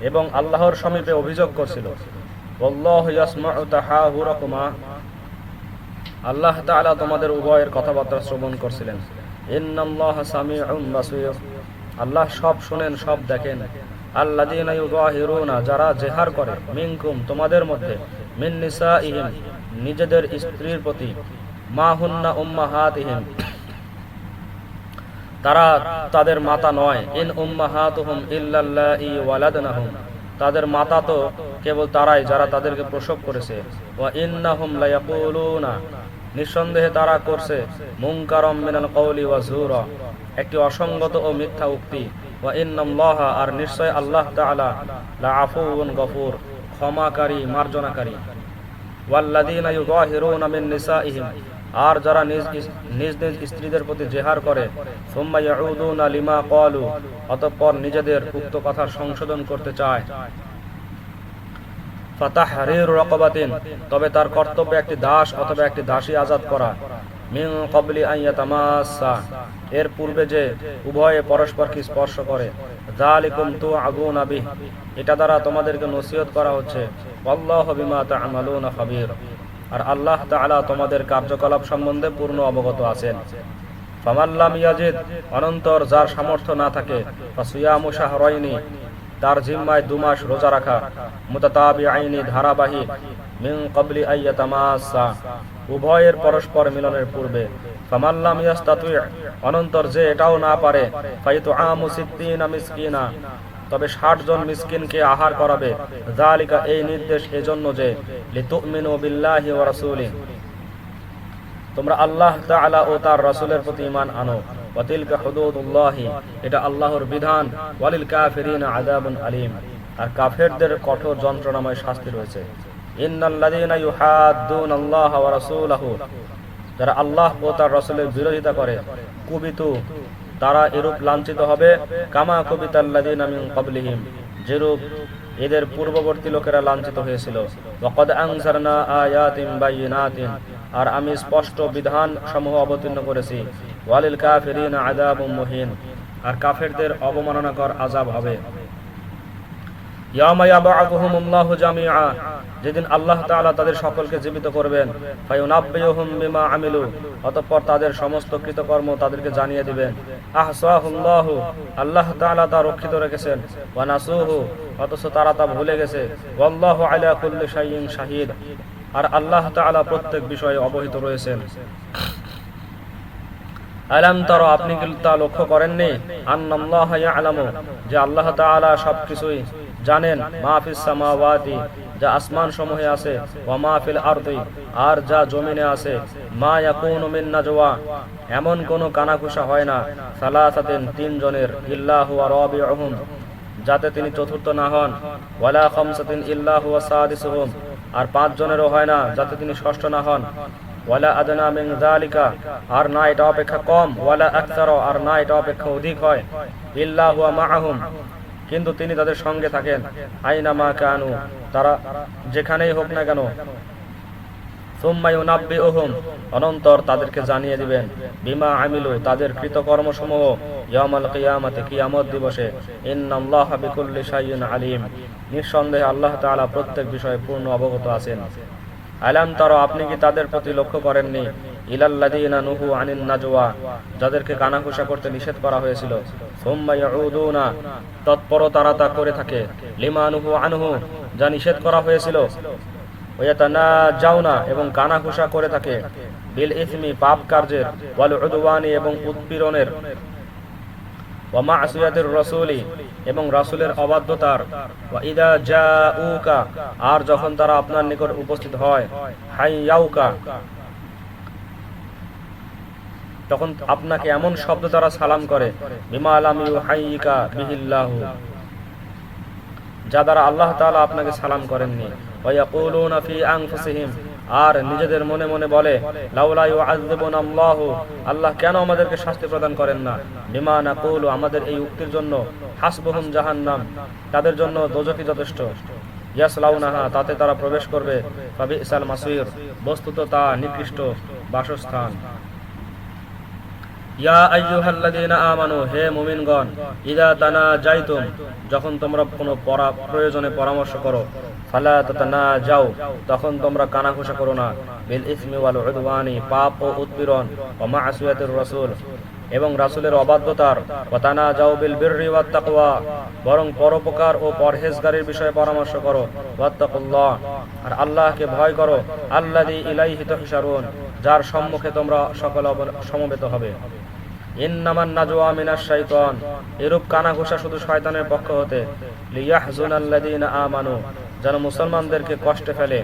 এবং আল্লাহর সমীপে অভিযোগ করছিল। আল্লাহ তাআলা তোমাদের উভয়ের কথাবার্তা শ্রবণ করছিলেন। আল্লাহ সব শুনেন, সব দেখেন। আল্লাহ যারা জেহার করে, মিনকুম, তোমাদের মধ্যে নিজেদের স্ত্রীর প্রতি, মা হুন্না উম্মাহাতিহিম। তারা তাদের মাতা নয়। তাদের মাতা তো কেবল তারাই যারা তাদেরকে প্রসব করেছে। নিঃসন্দেহে তারা করছে একটি অসঙ্গত ও মিথ্যা উক্তি। আর নিশ্চয় আল্লাহ গফুর, ক্ষমাকারী, মার্জনাকারী। আর যারা নিজ নিজ নিজ স্ত্রীদের প্রতি জেহার করে লিমা ক্বালু, অতঃপর নিজেদের উক্ত কথা সংশোধন করতে চায়। তবে তার কর্তব্য একটি দাস অথবা একটি দাসী আজাদ করা। মিন ইয়াতামাসসা, এর পূর্বে যে উভয়ে পরস্পরকে স্পর্শ করে। বিহ, এটা দ্বারা তোমাদেরকে নসিহত করা হচ্ছে। আল্লাহ বিমা আর আল্লাহ তাআলা তোমাদের কার্যকলাপ সম্বন্ধে পূর্ণ অবগত আছেন। অনন্তর যার সামর্থ্য না থাকে তার জিম্মায় দু মাস রোজা রাখা, মুতাতাবিআইনি ধারাবাহিক মিন ক্বাবলি আইয়াতামাসসা উভয়ের পরস্পর মিলনের পূর্বে ফামাল্লাম অনন্তর যে এটাও না পারে তবে ষাট জন মিসকিনকে আহার করাবে। জালিকা এই নির্দেশ এজন্য যে তোমরা আল্লাহ তাআলা ও তার রাসূলের প্রতি ঈমান আনো। ওয়া তিলকা হুদুদুল্লাহি, এটা আল্লাহর বিধান। ওয়ালিল কাফিরিনা আযাবুন আলীম। আর কাফেরদের কঠোর যন্ত্রণাময় শাস্তি রয়েছে। ইন্নাল্লাযীনা ইউহাদ্দুনাল্লাহ ওয়া রাসূলাহু, যারা আল্লাহ ও তার রাসূলের বিরোধিতা করে। কুবিতু তারা এরূপ লাঞ্ছিত হবে, কামা কবিতা যেরূপ এদের পূর্ববর্তী লোকেরা লাঞ্ছিত হয়েছিল। আর আমি স্পষ্ট বিধান সমূহ অবতীর্ণ করেছি, ওয়ালিল কাফিরিন আযাবুম মুহিন। আর কাফেরদের অবমাননাকর আযাব হবে। যেদিন আল্লাহ তাআলা তাদের সকলকে জীবিত করবেন অতঃপর তাদের সমস্ত কৃতকর্ম তাদেরকে জানিয়ে দিবেন। আহসাহুল্লাহু, আল্লাহ তাআলা তা রক্ষিত রেখেছেন। অথচ তারা তা ভুলে গেছে। শাহিদ। আর আল্লাহ তাআলা প্রত্যেক বিষয়ে অবহিত রয়েছেন। আপনি কি তা লক্ষ্য করেননি? আন্নাল্লাহ যে আল্লাহ তাআলা সবকিছুই জানেন মাহফিস সামাওয়াতি, যা আসমান সমূহে আছে, ওয়া মাহফিল আরদি, আর যা জমিনে আছে, মা ইয়াকুনু মিন নাজওয়া, এমন কোন কানাকুশা হয় না, সালাসাতিন তিন জনের ইল্লাহু ওয়া রাবিউহুম, যাতে তিনি চতুর্থ না হন, ওয়ালা খামসাতিন ইল্লাহু ওয়া সাদিসুহুম, আর পাঁচ জনেরও হয় না, যাতে তিনি ষষ্ঠ না হন, ওয়ালা আদনা মিন যালিকা, আর না এটা অপেক্ষা কম, ওয়ালা আকতার আর না এটা অপেক্ষা অধিক হয় ইল্লাহু ওয়া মাআহুম কিন্তু তিনি তাদের সঙ্গে থাকেন। আইনা মা কানু, তারা যেখানেই হোক না কেন। নিঃসন্দেহে আল্লাহ তাআলা প্রত্যেক বিষয়ে পূর্ণ অবগত আছেন। আপনি কি তাদের প্রতি লক্ষ্য করেননি? ইলাল্লাযীনা নুহু যাদেরকে কানাঘুষা করতে নিষেধ করা হয়েছিল। সুম্মা ইয়াউদুনা তৎপর তারা তা করে থাকে। লিমা নুহু আনহু, যা নিষেধ করা হয়েছিল। ওয়াতানাজাউনা এবং কানাঘুষা করে থাকে। বিল ইসমি, পাপ কার্যের এবং উৎপীড়নের। ওয়া মাসিয়াতির রাসূলি, এবং রাসূলের অবাধ্যতার। ওয়া ইদা জাউকা, আর যখন তারা আপনার নিকট উপস্থিত হয়, হাইয়াউকা তখন আপনাকে এমন শব্দ দ্বারা সালাম করে যা দ্বারা আল্লাহ তাআলা আপনাকে সালাম করেননি। আর নিজেদের মনে মনে বলে আল্লাহ। কেন আমাদেরকে শাস্তি প্রদান করেন না? বিমা নাকুলু, আমাদের এই উক্তির জন্য হাসবুহুম জাহান্নাম। তাদের জন্য দোজখই যথেষ্ট। ইয়াসলাউনাহা, তাতে তারা প্রবেশ করবে। বস্তুত তা নিকৃষ্ট বাসস্থান। যখন তোমরা কোনো পরা প্রয়োজনে পরামর্শ করো তাতানাজাও তখন তোমরা বিল পাপ ও উৎপীড়ন ও রাসূল। এবং রাসূলের অবাধ্যতার তানা যাও বিল বিররি বরং পরোপকার ও পরহেজগারির বিষয়ে পরামর্শ করো আর আল্লাহকে ভয় করো, আল্লাযী ইলাইহি তুহশারুন। যার সম্মুখে তোমরা সকল সমবেত হবে। শুধু শয়তানের পক্ষ হতে। আমানু। যেন মুসলমানদেরকে কষ্টে ফেলে।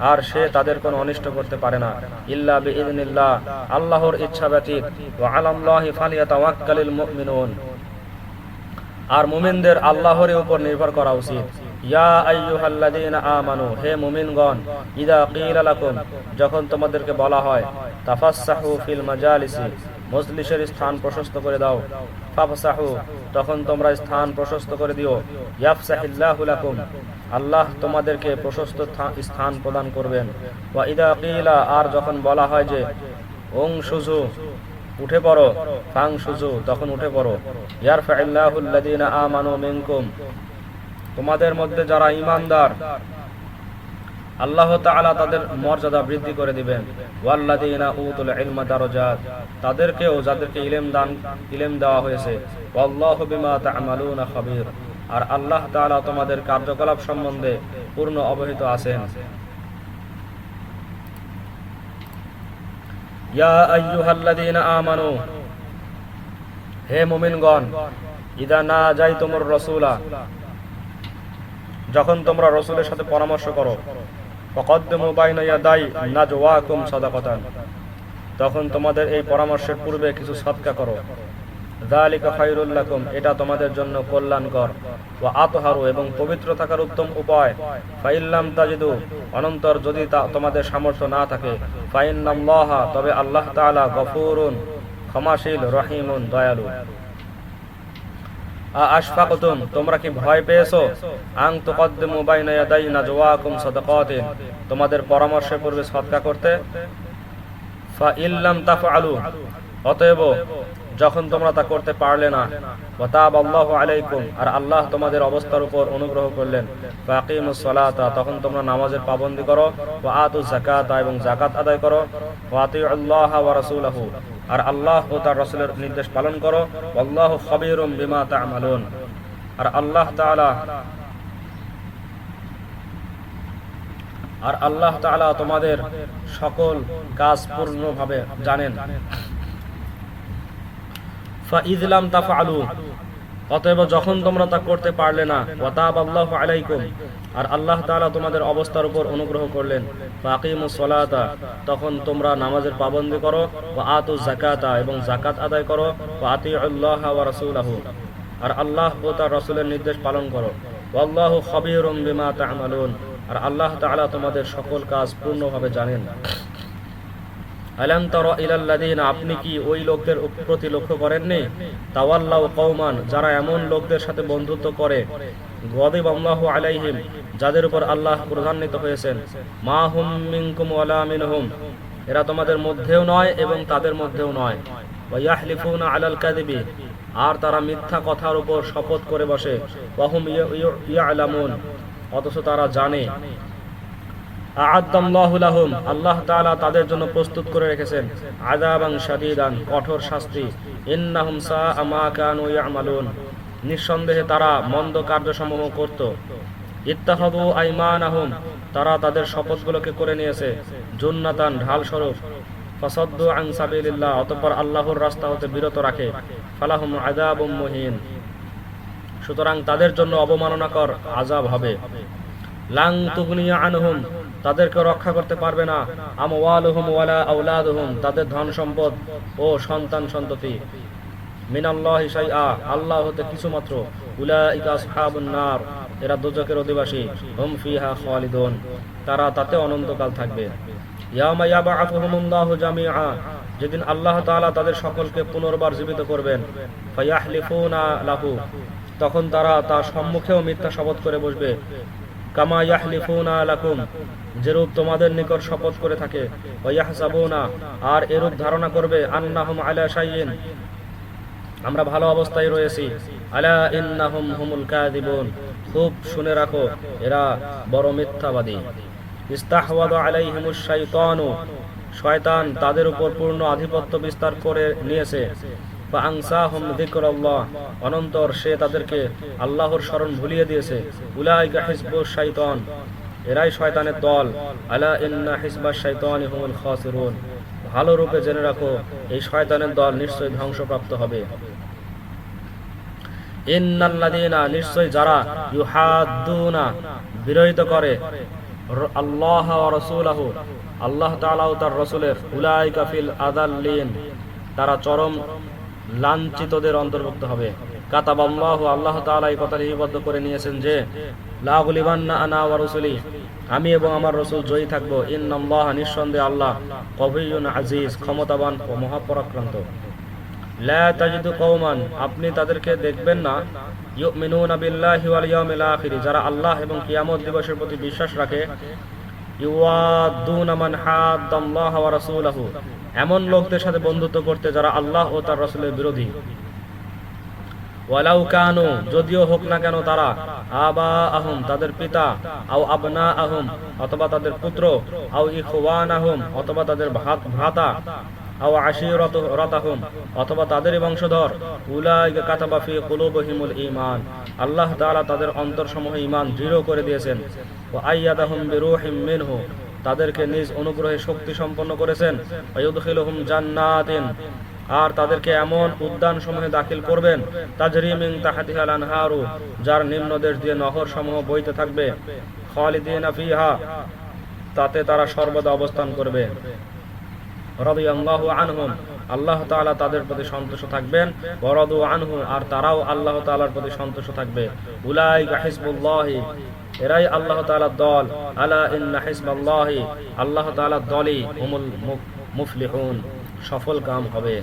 আর সে তাদের কোনো অনিষ্ট করতে পারে না। ইল্লা আল্লাহর ইচ্ছা ব্যতীত। আর মুমিনদের আল্লাহর উপর নির্ভর করা উচিত। ইয়া আইয়ুহাল্লাযীনা আমানু, হে মুমিনগণ, ইদা কিলা লাকুম, যখন তোমাদেরকে বলা হয়, তাফাসসাহু ফিল মাজালিসি, মজলিসের স্থান প্রশস্ত করে দাও। ফাফসাহু, তখন তোমরা স্থান প্রশস্ত করে দিও। ইয়াফসাহিল্লাহু লাকুম, আল্লাহ তোমাদেরকে প্রশস্ত স্থান প্রদান করবেন। ওয়া ইদা কিলা, আর যখন বলা হয় যে ওং সুজু উঠে পড়ো ফাং সুজু তখন উঠে পড়ো। ইয়ারফাইল্লাহুল্লাযীনা আমানু মিনকুম তোমাদের মধ্যে যারা ঈমানদার, আল্লাহ তাআলা তাদের মর্যাদা বৃদ্ধি করে দিবেন। তাদেরকেও যাদেরকে ইলম দান, ইলম দেওয়া হয়েছে। আর আল্লাহ তাআলা তোমাদের কার্যকলাপ সম্বন্ধে পূর্ণ অবহিত আছেন। হে মুমিনগণ, ইদা না যাই তোমার রসুলা যখন তোমরা রসুলের সাথে পরামর্শ করো তখন তোমাদের এই পরামর্শের পূর্বে কিছু সদকা করো। এটা তোমাদের জন্য কল্যাণকর। ওয়া আতহারু, এবং পবিত্র থাকার উত্তম উপায়। ফাইল্লাম তাজিদু, অনন্তর যদি তা তোমাদের সামর্থ্য না থাকে তবে আল্লাহ তাআলা গফুরুন, ক্ষমাশীল, রহিমুন, দয়ালু। আশফাকতুম তোমরা কি ভয় পেয়েছ? আং তুকদ্দিমু বাইনা সাদাকাতিন তোমাদের পরামর্শের পূর্বে করতে? ফা ইল্লাম তাফআলু, অতএব যখন তোমরা তা করতে পারলে না ওয়াতাব আল্লাহু আলাইকুম, আর আল্লাহ তোমাদের অবস্থার উপর অনুগ্রহ করলেন। ফাকিমুস সালাতা, তখন তোমরা নামাজের পাবন্দি করো, ওয়া আতু যাকাতা এবং যাকাত আদায় করো, ওয়া আতিউল্লাহ ওয়া রাসূলহু। আর আল্লাহ ও তার রসুলের নির্দেশ পালন করো। আল্লাহ খাবীরুম আর আল্লাহ আর আল্লাহ তালা তোমাদের সকল কাজ পূর্ণভাবে জানেন। ফাইজলাম তাফআলু। অতএব যখন তোমরা তা করতে পারলে না, ওয়াতাব আল্লাহু আলাইকুম। আর আল্লাহ তাআলা তোমাদের অবস্থার উপর অনুগ্রহ করলেন। সালাতা, তখন তোমরা নামাজের পাবন্দি করো, ওয়া আতু এবং যাকাত আদায় করো, ওয়া আতিউল্লাহ আর আল্লাহ ও তার রাসূলের নির্দেশ পালন করো। ওয়াল্লাহু খাবীরুম আর আল্লাহ তাআলা তোমাদের সকল কাজ পূর্ণভাবে জানেন। আপনি কি ওই লোকদের প্রতি লক্ষ্য করেননি? তাওয়াল্লাউ কওমান, যারা এমন লোকদের সাথে বন্ধুত্ব করে। আলাইহিম, যাদের উপর আল্লাহ প্রধান্বিত হয়েছেন। মা হুম মিনকুম ওয়ালা এরা তোমাদের মধ্যেও নয় এবং তাদের মধ্যেও নয়। আলাল কাযিবি, আর তারা মিথ্যা কথার উপর শপথ করে বসে। অথচ তারা জানে। নিঃসন্দেহে তারা মন্দ কার্যসমূহ করত। ইত্তাখাযু আইমানাহুম। তারা তাদের শপথগুলোকে করে নিয়েছে। জুন্নাতান ঢাল স্বরূপ আল্লাহর রাস্তা হতে বিরত রাখে। সুতরাং তাদের জন্য অবমাননাকর আযাব হবে। লাং তুগনিয়া আনহুম। তাদেরকে রক্ষা করতে পারবে না। আমওয়ালুহুম তাদের ধন সম্পদ ও সন্তান সন্ততি। আল্লাহ অধিবাসী। হুম ফিহা তারা তাতে অনন্তকাল থাকবে। ইয়ামা যেদিন আল্লাহ তাআলা তাদের সকলকে পুনর্বার জীবিত করবেন। তখন তারা তার সম্মুখেও মিথ্যা শপথ করে বসবে। কামা ইয়াহলিফুনা লাকুম, যেরূপ তোমাদের নিকট শপথ করে থাকে ওয়াহসাবুনা আর এরূপ ধারণা করবে, আন্নাহুম আলা শাইইন, আমরা ভালো অবস্থায় রয়েছি। আলা ইন্নাহুম হুমুল কাযিবুন, খুব শুনে রাখো, এরা বড় মিথ্যাবাদী। ইস্তাহওয়াদ আলাইহিমুশ শাইতানু, শয়তান তাদের উপর পূর্ণ আধিপত্য বিস্তার করে নিয়েছে। অনন্তর সে তাদেরকে আল্লাহর স্মরণ ভুলিয়ে দিয়েছে। এরাই শয়তানের দল। আলা ভালো রূপে জেনে রাখো, এই শয়তানের দল নিশ্চয়ই ধ্বংসপ্রাপ্ত হবে। নিশ্চয় যারা বিরোধিতা করে আল্লাহ রাসূলাহু, আল্লাহ তাআলা ও তার রাসূলের উলাইকা ফিল আদাল্লিন তারা চরম লাঞ্ছিতদের অন্তর্ভুক্ত হবে। কাতাবাল্লাহু আল্লাহ আল্লাহ তাআলা এই কথা লিপিবদ্ধ করে নিয়েছেন যে, লা গুলিবান্না আনা ওয়া রাসূলি, আমি এবং আমার রাসূল জয়ী থাকব। ইন্নাল্লাহ, নিঃসন্দেহে আল্লাহ কবিয়ুন আজিজ, ক্ষমতাবান ও মহাপরাক্রান্ত। লা তাজিদু কওমান, আপনি তাদেরকে দেখবেন না। ইউমিনুনা বিল্লাহি ওয়াল ইয়াউমিল আখির, যারা আল্লাহ এবং কিয়ামত দিবসের প্রতি বিশ্বাস রাখে। ইউয়াদুনা মান হাদ্দাল্লাহ ওয়া রাসূলাহু। এমন লোকদের সাথে বন্ধুত্ব করতে যারা আল্লাহ ও তার রাসূলের বিরোধী। যদিও হোক না কেন তারা আবা আহম তাদের পিতা, আও আবনা আহম অথবা তাদের পুত্র, আও আহম অথবা তাদের আও অথবা বংশধর, উলাইকা কাতাবা আল্লাহ তাআলা তাদের অন্তরসমূহ ঈমান দৃঢ় করে দিয়েছেন। ওয়া আইয়াদাহুম বিরূহিম তাদেরকে নিজ অনুগ্রহে শক্তি সম্পন্ন করেছেন। জান্নাতিন। আর তাদেরকে এমন উদ্যান সমূহে দাখিল করবেন তাজরিমিন তাহাতিহাল আনহারু, যার নিম্ন দেশ দিয়ে নহর সমূহ বইতে থাকবে। খালিদিনা ফিহা, তাতে তারা সর্বদা অবস্থান করবে। রাদিয়াল্লাহু আনহুম, আল্লাহ তাআলা তাদের প্রতি সন্তুষ্ট থাকবেন। ওয়ারাদু আনহু আর তারাও আল্লাহ তাআলার প্রতি সন্তুষ্ট থাকবে। উলাই হিজবুল্লাহি। এরাই আল্লাহ তাআলার দল। আলা ইন্না হিজবাল্লাহি আল্লাহ তাআলার দলই হুমুল মুফলিহুন। সফল কাম হবে।